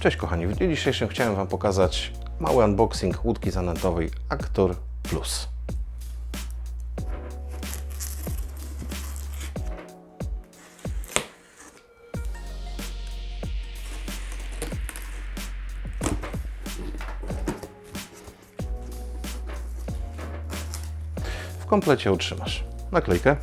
Cześć kochani, w dniu dzisiejszym chciałem Wam pokazać mały unboxing łódki zanętowej Actor Plus. W komplecie otrzymasz naklejkę,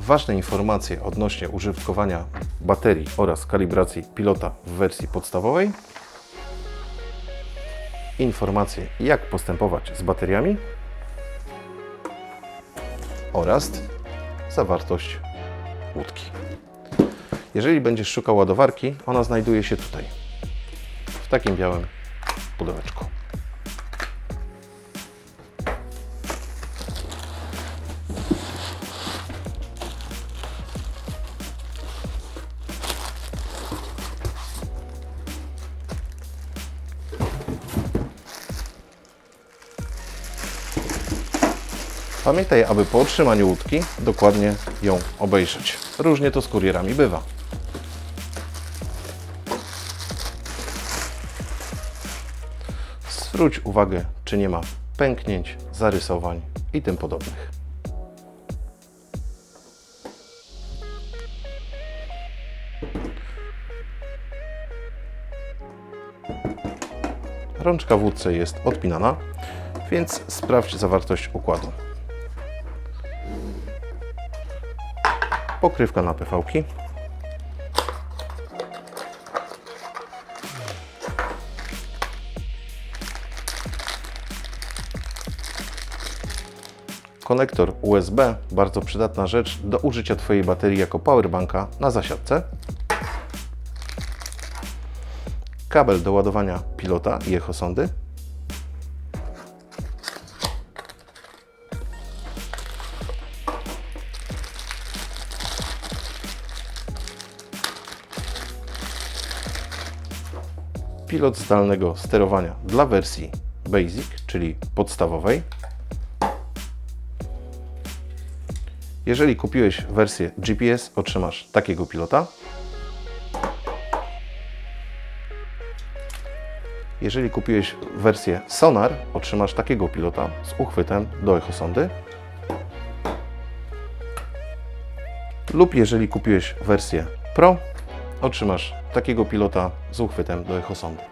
ważne informacje odnośnie użytkowania baterii oraz kalibracji pilota w wersji podstawowej, informacje jak postępować z bateriami oraz zawartość łódki. Jeżeli będziesz szukał ładowarki, ona znajduje się tutaj, w takim białym pudełeczku. Pamiętaj, aby po otrzymaniu łódki dokładnie ją obejrzeć. Różnie to z kurierami bywa. Zwróć uwagę, czy nie ma pęknięć, zarysowań i tym podobnych. Rączka w łódce jest odpinana, więc sprawdź zawartość układu. Pokrywka na PV-ki. Konektor USB, bardzo przydatna rzecz do użycia Twojej baterii jako powerbanka na zasiadce. Kabel do ładowania pilota i echosondy. Pilot zdalnego sterowania dla wersji Basic, czyli podstawowej. Jeżeli kupiłeś wersję GPS, otrzymasz takiego pilota. Jeżeli kupiłeś wersję Sonar, otrzymasz takiego pilota z uchwytem do echosondy. Lub jeżeli kupiłeś wersję Pro, otrzymasz takiego pilota z uchwytem do echosondy.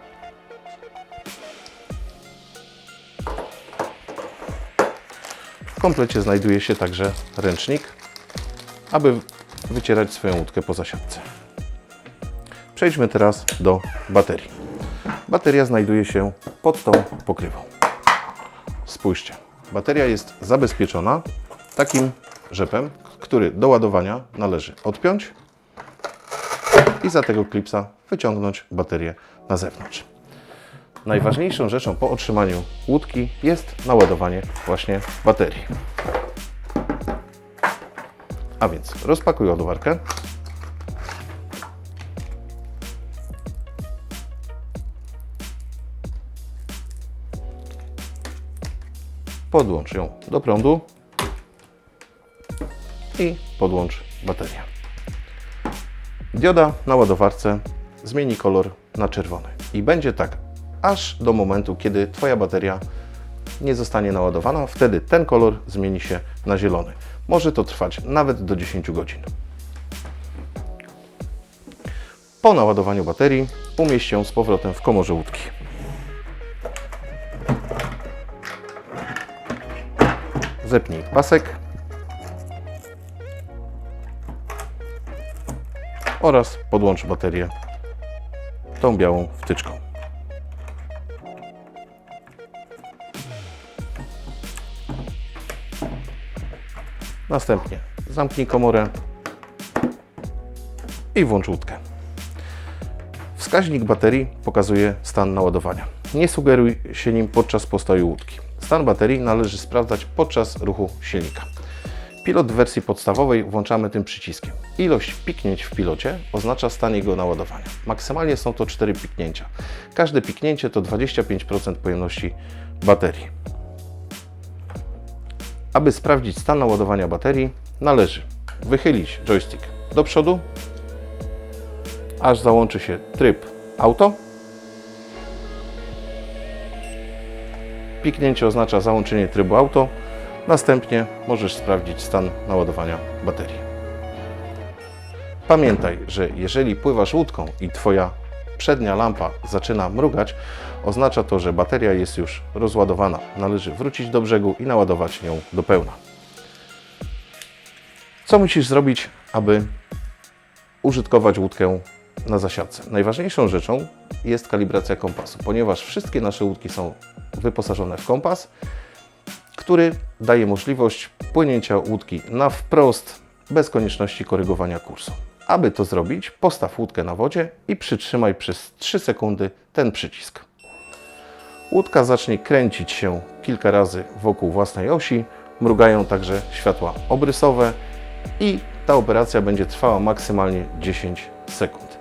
W komplecie znajduje się także ręcznik, aby wycierać swoją łódkę po zasiadce. Przejdźmy teraz do baterii. Bateria znajduje się pod tą pokrywą. Spójrzcie, bateria jest zabezpieczona takim rzepem, który do ładowania należy odpiąć i za tego klipsa wyciągnąć baterię na zewnątrz. Najważniejszą rzeczą po otrzymaniu łódki jest naładowanie właśnie baterii. A więc rozpakuj ładowarkę. Podłącz ją do prądu i podłącz baterię. Dioda na ładowarce zmieni kolor na czerwony. I będzie tak aż do momentu, kiedy Twoja bateria nie zostanie naładowana. Wtedy ten kolor zmieni się na zielony. Może to trwać nawet do 10 godzin. Po naładowaniu baterii umieść ją z powrotem w komorze łódki. Zepnij pasek oraz podłącz baterię tą białą wtyczką. Następnie zamknij komorę i włącz łódkę. Wskaźnik baterii pokazuje stan naładowania. Nie sugeruj się nim podczas postoju łódki. Stan baterii należy sprawdzać podczas ruchu silnika. Pilot w wersji podstawowej włączamy tym przyciskiem. Ilość piknięć w pilocie oznacza stan jego naładowania. Maksymalnie są to 4 piknięcia. Każde piknięcie to 25% pojemności baterii. Aby sprawdzić stan naładowania baterii, należy wychylić joystick do przodu aż załączy się tryb auto. Piknięcie oznacza załączenie trybu auto. Następnie możesz sprawdzić stan naładowania baterii. Pamiętaj, że jeżeli pływasz łódką i Twoja przednia lampa zaczyna mrugać, oznacza to, że bateria jest już rozładowana. Należy wrócić do brzegu i naładować ją do pełna. Co musisz zrobić, aby użytkować łódkę na zasiadce? Najważniejszą rzeczą jest kalibracja kompasu, ponieważ wszystkie nasze łódki są wyposażone w kompas, który daje możliwość płynięcia łódki na wprost bez konieczności korygowania kursu. Aby to zrobić, postaw łódkę na wodzie i przytrzymaj przez 3 sekundy ten przycisk. Łódka zacznie kręcić się kilka razy wokół własnej osi, mrugają także światła obrysowe i ta operacja będzie trwała maksymalnie 10 sekund.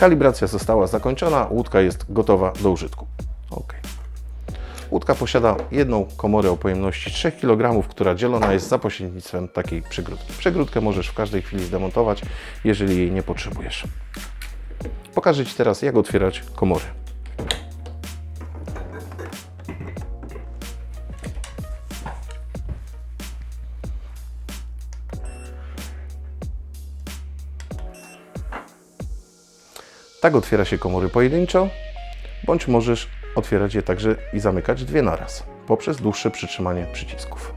Kalibracja została zakończona, łódka jest gotowa do użytku. Ok. Łódka posiada jedną komorę o pojemności 3 kg, która dzielona jest za pośrednictwem takiej przegródki. Przegródkę możesz w każdej chwili zdemontować, jeżeli jej nie potrzebujesz. Pokażę Ci teraz, jak otwierać komory. Tak otwiera się komory pojedynczo, bądź możesz otwierać je także i zamykać dwie naraz poprzez dłuższe przytrzymanie przycisków.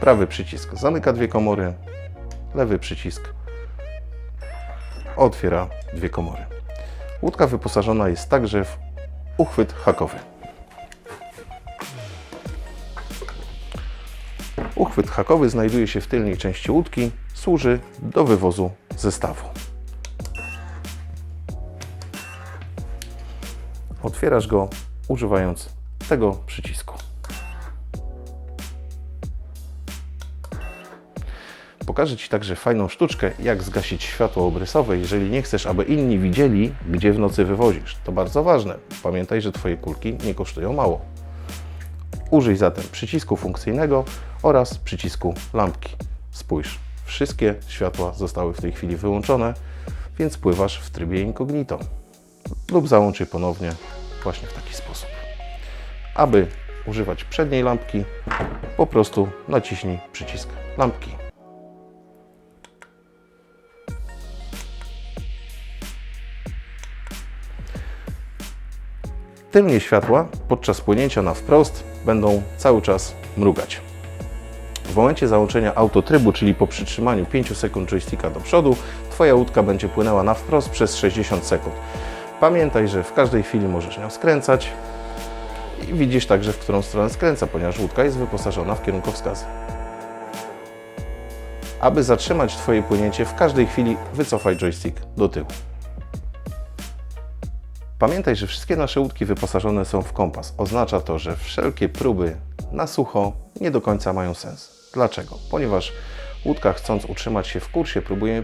Prawy przycisk zamyka dwie komory, lewy przycisk otwiera dwie komory. Łódka wyposażona jest także w uchwyt hakowy. Uchwyt hakowy znajduje się w tylnej części łódki, służy do wywozu zestawu. Otwierasz go używając tego przycisku. Pokażę Ci także fajną sztuczkę, jak zgasić światło obrysowe, jeżeli nie chcesz, aby inni widzieli, gdzie w nocy wywozisz. To bardzo ważne. Pamiętaj, że Twoje kulki nie kosztują mało. Użyj zatem przycisku funkcyjnego oraz przycisku lampki. Spójrz, wszystkie światła zostały w tej chwili wyłączone, więc pływasz w trybie incognito. Lub załącz je ponownie właśnie w taki sposób. Aby używać przedniej lampki, po prostu naciśnij przycisk lampki. Tylnie światła podczas płynięcia na wprost będą cały czas mrugać. W momencie załączenia autotrybu, czyli po przytrzymaniu 5 sekund joysticka do przodu, Twoja łódka będzie płynęła na wprost przez 60 sekund. Pamiętaj, że w każdej chwili możesz nią skręcać i widzisz także, w którą stronę skręca, ponieważ łódka jest wyposażona w kierunkowskazy. Aby zatrzymać Twoje płynięcie, w każdej chwili wycofaj joystick do tyłu. Pamiętaj, że wszystkie nasze łódki wyposażone są w kompas. Oznacza to, że wszelkie próby na sucho nie do końca mają sens. Dlaczego? Ponieważ łódka chcąc utrzymać się w kursie próbuje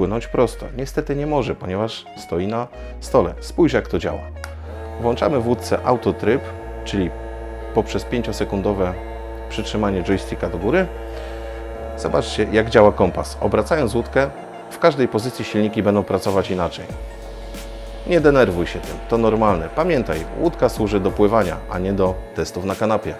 płynąć prosto. Niestety nie może, ponieważ stoi na stole. Spójrz jak to działa. Włączamy w łódce autotryb, czyli poprzez 5-sekundowe przytrzymanie joysticka do góry. Zobaczcie jak działa kompas. Obracając łódkę, w każdej pozycji silniki będą pracować inaczej. Nie denerwuj się tym, to normalne. Pamiętaj, łódka służy do pływania, a nie do testów na kanapie.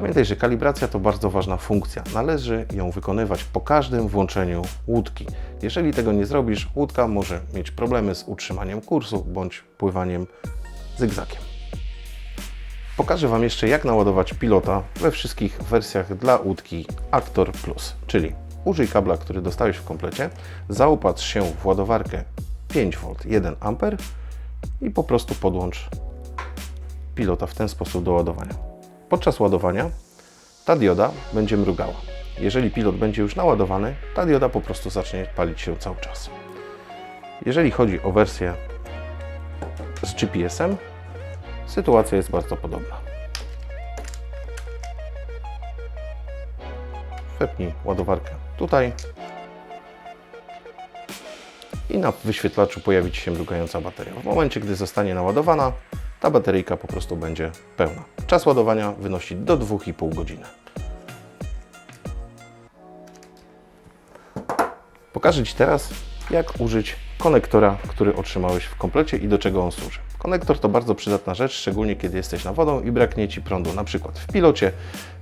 Pamiętaj, że kalibracja to bardzo ważna funkcja. Należy ją wykonywać po każdym włączeniu łódki. Jeżeli tego nie zrobisz, łódka może mieć problemy z utrzymaniem kursu bądź pływaniem zygzakiem. Pokażę Wam jeszcze, jak naładować pilota we wszystkich wersjach dla łódki Actor Plus, czyli użyj kabla, który dostałeś w komplecie, zaopatrz się w ładowarkę 5V 1 A i po prostu podłącz pilota w ten sposób do ładowania. Podczas ładowania ta dioda będzie mrugała. Jeżeli pilot będzie już naładowany, ta dioda po prostu zacznie palić się cały czas. Jeżeli chodzi o wersję z GPS-em, sytuacja jest bardzo podobna. Wepnij ładowarkę tutaj i na wyświetlaczu pojawi się mrugająca bateria. W momencie, gdy zostanie naładowana, ta bateryjka po prostu będzie pełna. Czas ładowania wynosi do 2,5 godziny. Pokażę Ci teraz, jak użyć konektora, który otrzymałeś w komplecie i do czego on służy. Konektor to bardzo przydatna rzecz, szczególnie kiedy jesteś na wodą i braknie Ci prądu, na przykład w pilocie,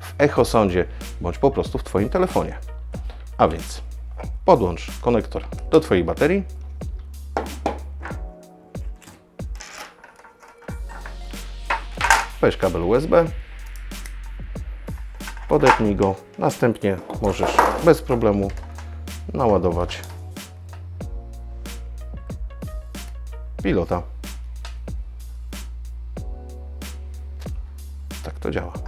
w echosondzie, bądź po prostu w Twoim telefonie. A więc podłącz konektor do Twojej baterii, Weź kabel USB, podepnij go, następnie możesz bez problemu naładować pilota. Tak to działa.